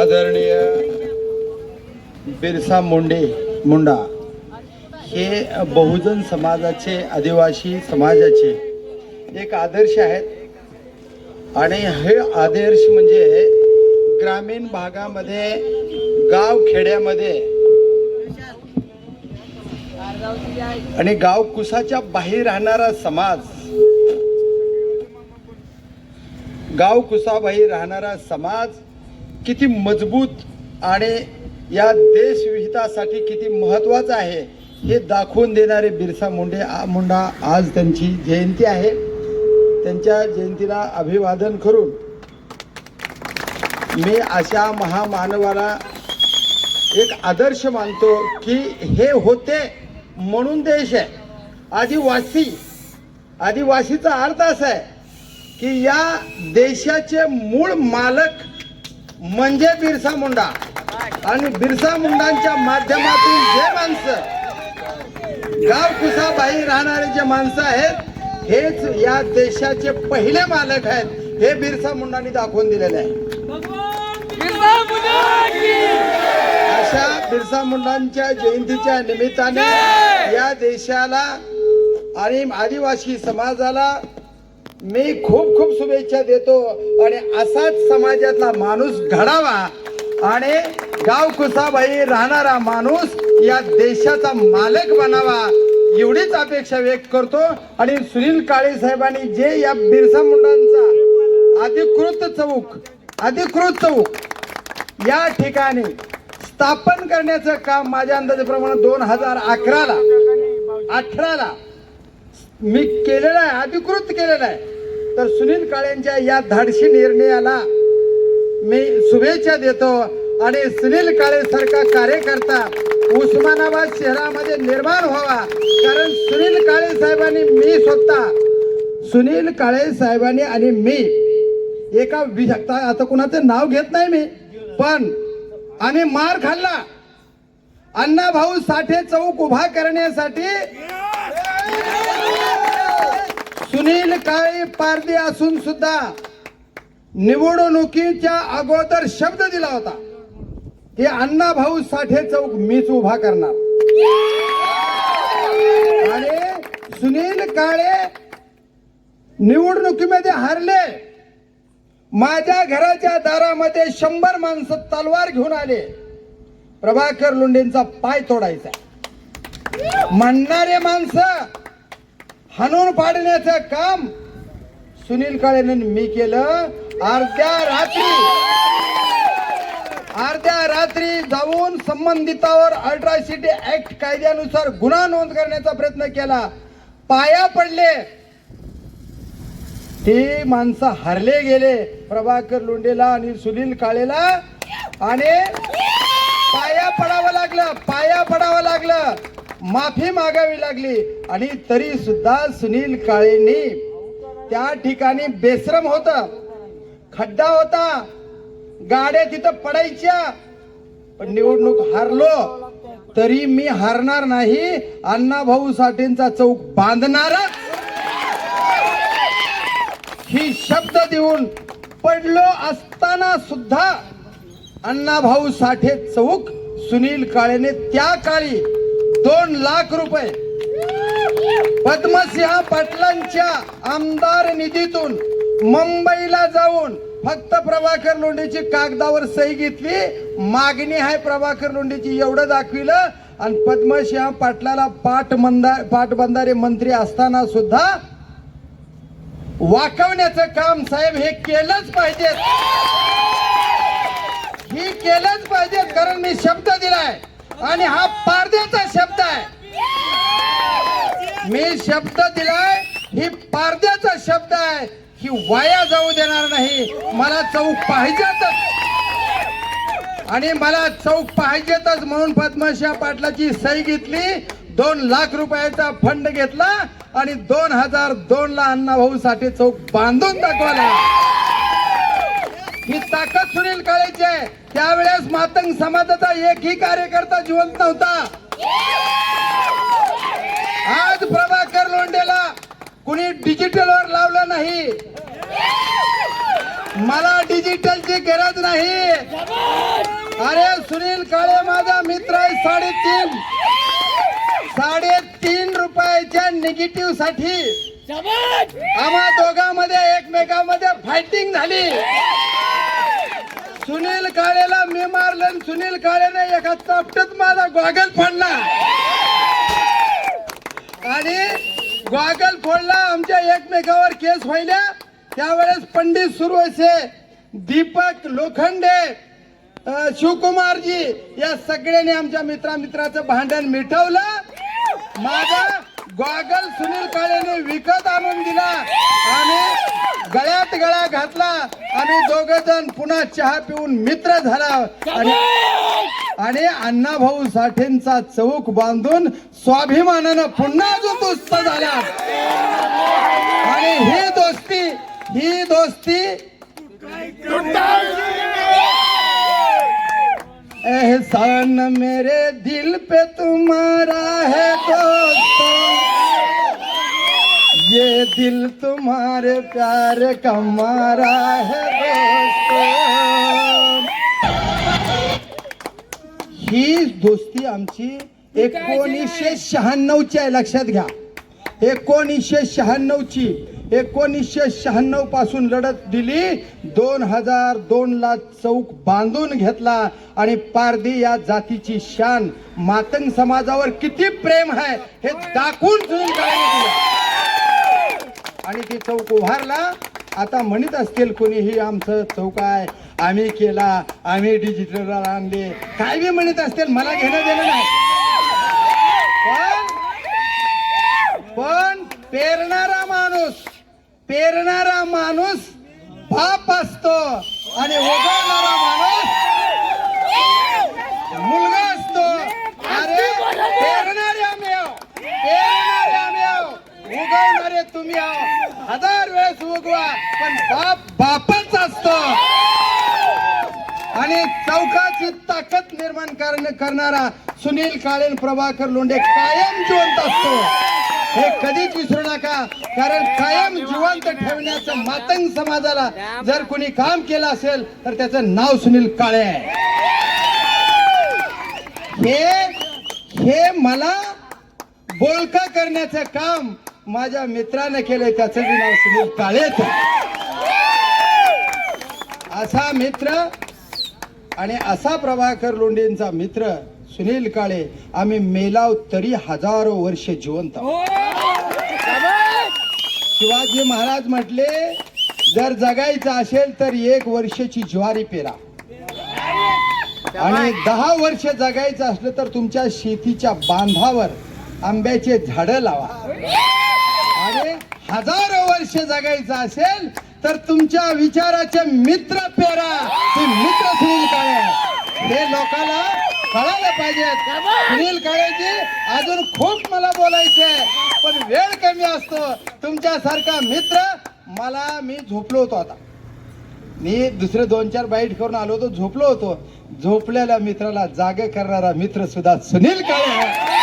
आदरणीय बिरसा मुंडे मुंडा हे बहुजन समाजाचे आदिवासी समाजाचे एक आदर्श आहेत. आणि हे आदर्श म्हणजे ग्रामीण भागामध्ये गाव खेड्यामध्ये आणि गाव कुसाच्या बाहेर राहणारा समाज गाव कुसाबाहेर राहणारा समाज किती मजबूत आणि या देशविहितासाठी किती महत्त्वाचा आहे हे दाखवून देणारे बिरसा मुंडे आ- मुंडा आज त्यांची जयंती आहे. त्यांच्या जयंतीला अभिवादन करून मी अशा महामानवाला एक आदर्श मानतो की हे होते म्हणून देश आहे. आदिवासी आदिवासीचा अर्थ असा आहे की या देशाचे मूळ मालक म्हणजे बिरसा मुंडा. आणि बिरसा मुंडांच्या माध्यमातून जे माणसं गाव कुसाबाई राहणारे जे माणसं आहेत हेच या देशाचे पहिले मालक आहेत. हे बिरसा मुंडांनी दाखवून दिलेले आहे. अशा बिरसा मुंडांच्या जयंतीच्या निमित्ताने या देशाला आणि आदिवासी समाजाला मी खूप खूप शुभेच्छा देतो आणि असाच समाजातला माणूस घडावा आणि गाव कुसाबाई राहणारा माणूस या देशाचा मालक बनावा. एवढीच अपेक्षा व्यक्त करतो. आणि सुनील काळे साहेबांनी जे या बिरसा मुंडांचा अधिकृत चौक अधिकृत चौक या ठिकाणी स्थापन करण्याचं काम माझ्या अंदाजाप्रमाणे दोन हजार अकराला अठराला मी केलेलं आहे अधिकृत केलेलं आहे. तर सुनील काळेंच्या या धाडशी निर्णयाला मी शुभेच्छा देतो. आणि सुनील काळे सारखा कार्यकर्ता उस्मानाबाद शहरामध्ये निर्माण व्हावा. कारण सुनील काळे साहेबांनी मी स्वतः सुनील काळे साहेबांनी आणि मी एका वि- आता कुणाचं नाव घेत नाही मी पण आम्ही मार खाल्ला. अण्णा भाऊ साठे चौक उभा करण्यासाठी सुनील काळे पारदे असून सुद्धा निवडणुकीच्या अगोदर शब्द दिला होता. हे अण्णा भाऊ साठे चौक मीच उभा करणार. आणि सुनील काळे निवडणुकीमध्ये हारले. माझ्या घराच्या दारामध्ये शंभर माणसं तलवार घेऊन आले. प्रभाकर लोंढेंचा पाय तोडायचा. म्हणणारे माणसं हाणून पाडण्याचं काम सुनील काळेने मी केलं. अर्ध्या रात्री अर्ध्या रात्री जाऊन संबंधितावर अल्ट्रासिटी ऍक्ट कायद्यानुसार गुन्हा नोंद करण्याचा प्रयत्न केला. पाया पडले. ते माणसं हरले गेले. प्रभाकर लुंडेला आणि सुनील काळेला आणि पाया पडावं लागलं पाया पडावं लागलं. माफी मागावी लागली. आणि तरी सुद्धा सुनील काळेंनी त्या ठिकाणी बेश्रम होत. खड्डा होता. गाड्या तिथं पडायच्या. पण निवडणूक हारलो तरी मी हारणार नाही. अण्णा भाऊ साठेंचा चौक बांधणार. ही शब्द देऊन पडलो असताना सुद्धा अण्णा भाऊ साठे चौक सुनील काळेने त्या काळी दोन लाख रुपये पद्मसिंह पाटलांच्या आमदार निधीतून मुंबईला जाऊन फक्त प्रभाकर लोंढेची कागदावर सही घेतली. मागणी आहे प्रभाकर लोंढेची एवढं दाखविलं. आणि पद्मश्याम पाटलाला पाटबंधा पाटबंधारे मंत्री असताना सुद्धा वाकवण्याचं काम साहेब हे केलंच पाहिजे. ही केलंच पाहिजे कारण मी शब्द दिलाय. आणि हा पारद्याचा शब्द आहे. मी शब्द दिलाय ही पारद्याचा शब्द आहे. ही वाया जाऊ देणार नाही. मला चौक पाहिजेतच. आणि मला चौक पाहिजेतच म्हणून पद्मशा पाटलाची सही घेतली. दोन लाख रुपयाचा फंड घेतला आणि दोन हजार दोन ला अण्णाभाऊ साठे चौक बांधून दाखवला. ही ताकद सुनील काळेची आहे. त्यावेळेस मातंग समाजाचा एकही कार्यकर्ता जिवंत नव्हता. आज प्रभाकर लोंढेला कुणी डिजिटलवर लावलं नाही. मला डिजिटलची गरज नाही. अरे सुनील काळे माझा मित्र आहे साडेतीन. साडेतीन रुपयाच्या निगेटिव्हसाठी आम्हा दोघांमध्ये एकमेकांमध्ये फायटिंग झाली. सुनील काळेला मी मारलं सुनील काळेने एका चापटत माझा गॉगल फाडला. आणि गॉगल फोडला आमच्या एकमेकावर केस व्हायला त्यावेळेस पंडित सुरू असे दीपक लोखंडे शिवकुमारजी या सगळ्यांनी आमच्या मित्रा मित्राचं भांडण मिटवलं. माझा गॉगल सुनील काळेने विकत आणून दिला. आणि गळ्यात गळा घातला. आणि दोघ जण पुन्हा चहा पिऊन मित्र झाला. आणि आणि अण्णाभाऊ साठेंचा चौक बांधून स्वाभिमानानं पुन्हा जो दोस्त झाला. आणि ही दोस्ती ही दोस्ती एहसान मेरे दिल पे तुम्हारा है दोस्तों. ये दिल तुम्हारे प्यार का मारा है दोस्तों। ही दोस्ती आमची एकोणीसशे शहाण्णवची आहे लक्षात घ्या. एकोणीसशे शहाण्णवची एकोणीसशे शहाण्णवपासून लढत दिली. दोन हजार दोनला चौक बांधून घेतला आणि पारधी या जातीची शान मातंग समाजावर किती प्रेम आहे हे दाखवून दिलं. आणि ती चौक उभारला. आता म्हणत असतील कोणीही आमचं चौक आहे. आम्ही केला. आम्ही डिजिटलला आणले. काय बी म्हणत असतील मला घेणं देणं नाही. पण पण पेरणारा माणूस पेरणारा माणूस बाप असतो. आणि उगवणारा माणूस मुलगा असतो अरे पेरणारे आम्ही आहो पेरणारे आम्ही आहो उगवणारे तुम्ही हजार वेळेस उगवा पण बाप बापच असतो. आणि चौकाची ताकद निर्माण करणारा सुनील काळेन प्रभाकर लोंढे कायम जिवंत असतो. हे कधीच विसरू नका कारण कायम जिवंत ठेवण्याचं मातंग समाजाला जर कोणी काम केलं असेल तर त्याचं नाव सुनील काळे आहे. हे हे मला बोलका करण्याचं काम माझ्या मित्रानं केलंय त्याचं बी नाव सुनील काळेत असा मित्र आणि असा प्रभाकर लोंढेंचा मित्र सुनील काळे आम्ही मेलाव तरी हजारो वर्ष जिवंत आहोत. शिवाजी महाराज म्हटले जर जगायचं असेल तर एक वर्षाची ज्वारी पेरा. आणि दहा वर्ष जगायचं असलं तर तुमच्या शेतीच्या बांधावर आंब्याचे झाडं लावा. हजारो वर्ष जगायचं असेल तर तुमच्या विचाराचे मित्र पेरा ते मित्र सुनील काळे हे लोकांना कळायला पाहिजे. सुनील काळेजी अजून खूप मला बोलायचे पण वेळ कमी असतो. तुमच्यासारखा मित्र मला मी झोपलो होतो आता. मी दुसरे दोन चार बाईट करून आलो होतो झोपलो होतो. झोपलेल्या मित्राला जागे करणारा मित्र सुद्धा सुनील काळे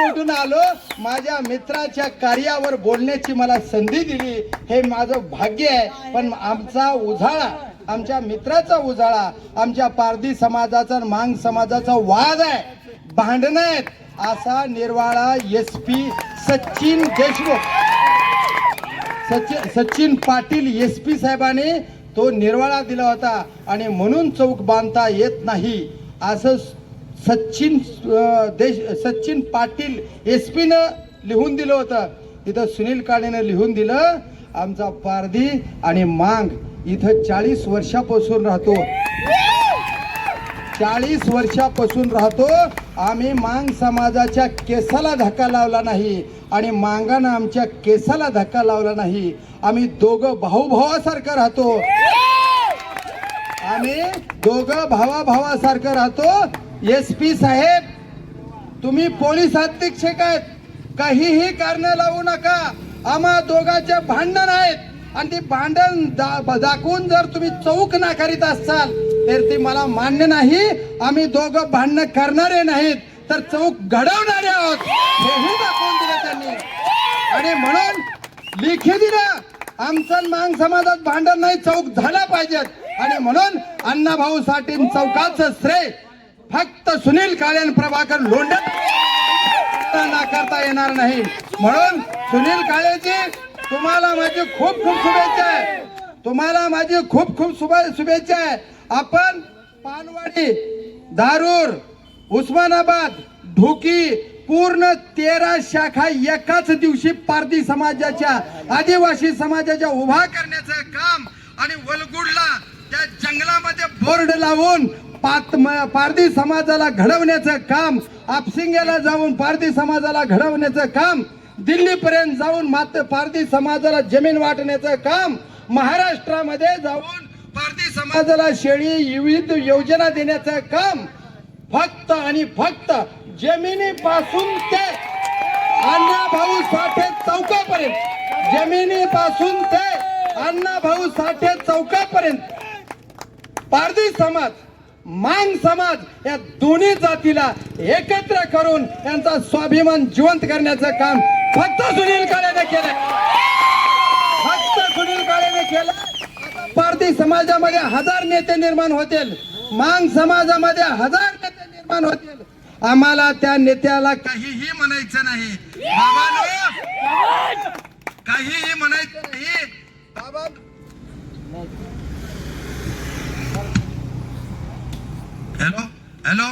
उठून आलो माझ्या मित्राच्या कार्यावर बोलण्याची मला संधी दिली. हे माझं भाग्य आहे. पण आमचा उजाळा आमच्या मित्राचा उजाळा आमच्या पारधी समाजाचा मांग समाजाचा वाद आहे. भांडण आहेत. असा निर्वाळा S P Sachin Deshmukh. Sachin Sachin Patil S P साहेबांनी तो निर्वाळा दिला होता. आणि म्हणून चौक बांधता येत नाही. असं सचिन देश सचिन पाटील एस पीनं लिहून दिलं होतं. तिथं सुनील काळेनं लिहून दिलं आमचा पारधी आणि मांग. इथं चाळीस वर्षापासून राहतो. चाळीस वर्षापासून राहतो. आम्ही मांग समाजाच्या केसाला धक्का लावला नाही आणि मांगानं आमच्या केसाला धक्का लावला नाही. आम्ही दोघं भाऊभावासारखं राहतो. आम्ही दोघं भावाभावासारखं राहतो. एस पी साहेब तुम्ही पोलीस अधीक्षक आहेत. काहीही कारण लावू नका. आम्हा दोघांचे भांडण आहेत. आणि ते भांडण दाखवून जर तुम्ही चौक नाकारीत असाल तर ते मला मान्य नाही. आम्ही दोघं भांडणं करणारे नाहीत तर चौक घडवणारे आहोत. हेही दाखवून दिलं त्यांनी. आणि म्हणून लिखी दिलं आमचं मांग समाजात भांडण नाही चौक झाला पाहिजेत. आणि म्हणून अण्णाभाऊ साठे चौकाचं श्रेय फक्त सुनील काळे प्रभाकर लोंढे नाकारता येणार नाही. म्हणून सुनील काळेजी तुम्हाला माझी खूप खूप शुभेच्छा आहे. तुम्हाला माझी खूप खूप शुभेच्छा आहे. आपण पानवाडी दारूर उस्मानाबाद ढोकी पूर्ण तेरा शाखा एकाच दिवशी पारधी समाजाच्या आदिवासी समाजाच्या उभा करण्याचं काम आणि वलगुडला त्या जंगलामध्ये बोर्ड लावून पात म- पारधी समाजाला घडवण्याचं काम आपसिंगेला जाऊन पारधी समाजाला घडवण्याचं काम दिल्लीपर्यंत जाऊन मात्र पारधी समाजाला जमीन वाटण्याचं काम महाराष्ट्रामध्ये जाऊन पारधी समाजाला शेळी विविध योजना देण्याचं काम फक्त आणि फक्त जमिनीपासून ते अण्णाभाऊ साठे चौकापर्यंत जमिनीपासून ते अण्णाभाऊ साठे चौकापर्यंत. पारधी समाज मान समाज या दोन्ही जातीला एकत्र करून यांचा स्वाभिमान जिवंत करण्याचं काम फक्त सुनील काळेने केलं फक्त सुनील काळेने केलं पारधी समाजामध्ये हजार नेते निर्माण होतील. मांग समाजामध्ये हजार नेते निर्माण होतील. आम्हाला त्या नेत्याला काहीही म्हणायचं नाही. काहीही म्हणायचं नाही. हॅलो? हॅलो?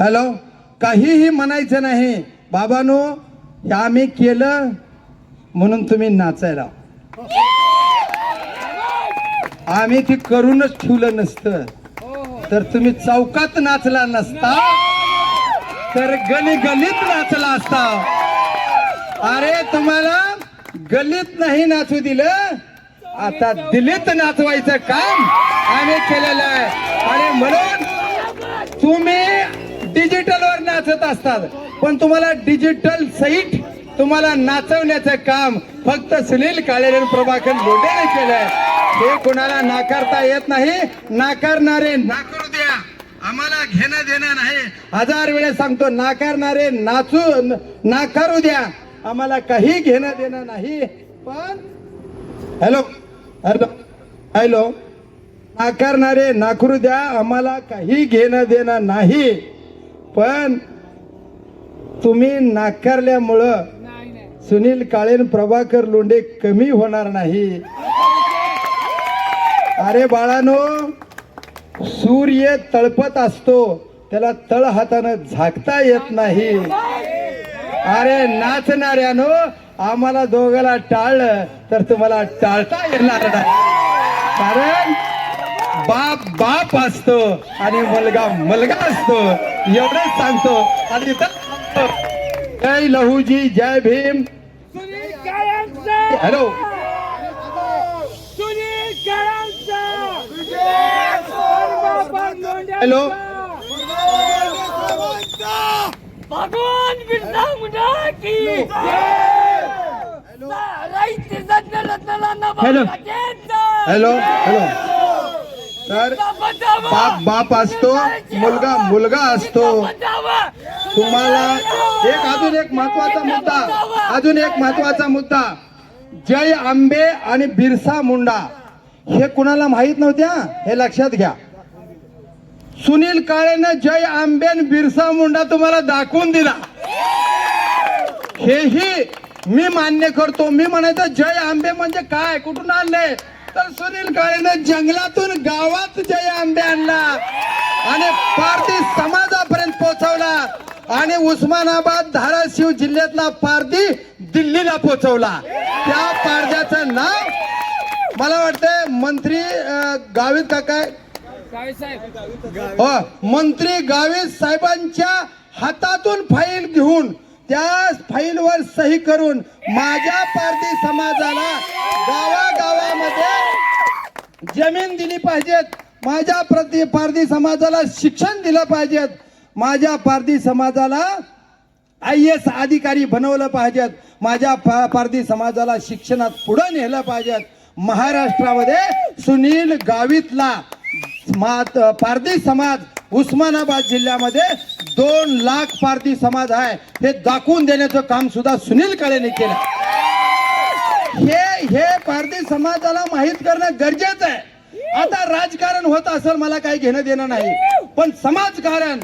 हॅलो? काहीही म्हणायचं नाही. बाबानो हे आम्ही केलं म्हणून तुम्ही नाचायला. आम्ही ते करूनच ठेवलं नसतं. तर तुम्ही चौकात नाचला नसता. तर गली गलीत नाचला असता. अरे तुम्हाला गलीत नाही नाचू दिलं. आता दिल्लीत नाचवायचं काम आम्ही केलेलं आहे. आणि म्हणून तुम्ही डिजिटलवर नाचत असतात. पण तुम्हाला डिजिटल सहित तुम्हाला नाचवण्याचं काम फक्त सुनील काळे प्रभाकर लोटेने केलंय. हे कोणाला नाकारता येत नाही. नाकारणारे नाकारू द्या. आम्हाला घेणं देणं नाही. हजार वेळेस सांगतो नाकारणारे नाचू नाकारू द्या. आम्हाला काही घेणं देणं नाही. पण हॅलो हॅलो हॅलो नाकारणारे नाकरू द्या आम्हाला काही घेणं देणं नाही. पण तुम्ही नाकारल्यामुळं सुनील काळे आणि प्रभाकर लोंढे कमी होणार नाही. अरे बाळानो सूर्य तळपत असतो त्याला तळ हातानं झाकता येत नाही. अरे नाचणाऱ्यानो आम्हाला दोघाला टाळलं तर तुम्हाला टाळता येणार नाही. कारण बाप बाप असतो आणि मुलगा मुलगा असतो. एवढंच सांगतो. आणि जय लहूजी जय भीम. हॅलो. हॅलो. भगवान बिरसा मुंडा की राईट रत्नाला हॅलो. हॅलो. हॅलो. तर बाप बाप असतो मुलगा मुलगा असतो. तुम्हाला एक अजून एक महत्त्वाचा मुद्दा अजून एक महत्त्वाचा मुद्दा. जय आंबे आणि बिरसा मुंडा. हे कुणाला माहीत नव्हत्या? हे लक्षात घ्या. सुनील काळेनं जय आंबे आणि बिरसा मुंडा तुम्हाला दाखवून दिला. हेही मी मान्य करतो. मी म्हणायचं जय आंबे म्हणजे काय? कुठून आणले? तर सुनील काळेनं जंगलातून गावात जय आंबे आणला. आणि पारधी समाजापर्यंत पोहोचवला. आणि उस्मानाबाद धाराशिव जिल्ह्यातला पारधी दिल्लीला पोहोचवला. त्या पारध्याचं नाव मला वाटतंय मंत्री गावित का काय हो मंत्री गावित साहेबांच्या हातातून फाईल घेऊन त्या फाईलवर सही करून माझ्या पारधी समाजाला गावागावामध्ये जमीन दिली पाहिजेत. माझ्या प्रति पारधी समाजाला शिक्षण दिलं पाहिजेत. माझ्या पारधी समाजाला आय एस अधिकारी बनवलं पाहिजेत. माझ्या पा- पारधी समाजाला शिक्षणात पुढे नेलं पाहिजेत. महाराष्ट्रामध्ये सुनील गावितला मात पारधी समाज उस्मानाबाद जिल्ह्यामध्ये दोन लाख पारधी समाज आहे. हे दाखवून देण्याचं काम सुद्धा सुनील काळेने केलं. हे हे पारधी समाजाला माहीत करणं गरजेचं आहे. आता राजकारण होत असेल मला काही घेणं देणं नाही. पण समाजकारण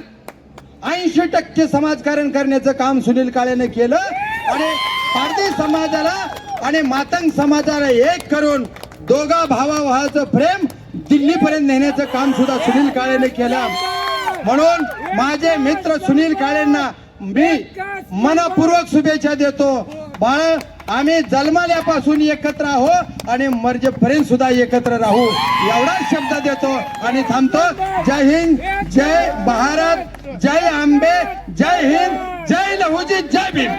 ऐंशी टक्के समाजकारण करण्याचं काम सुनील काळेने केलं. आणि पारधी समाजाला आणि मातंग समाजाला एक करून दोघा भावाभावाचं प्रेम दिल्लीपर्यंत नेण्याचं काम सुद्धा सुनील काळेने केलं. म्हणून माझे मित्र सुनील काळेंना मी मनपूर्वक शुभेच्छा देतो. बाळ आम्ही जन्माल्यापासून एकत्र आहो आणि मर्जेपर्यंत सुद्धा एकत्र राहू. एवढाच शब्द देतो आणि थांबतो. जय हिंद जय भारत जय आंबे जय हिंद जय लहुजी जय भीम.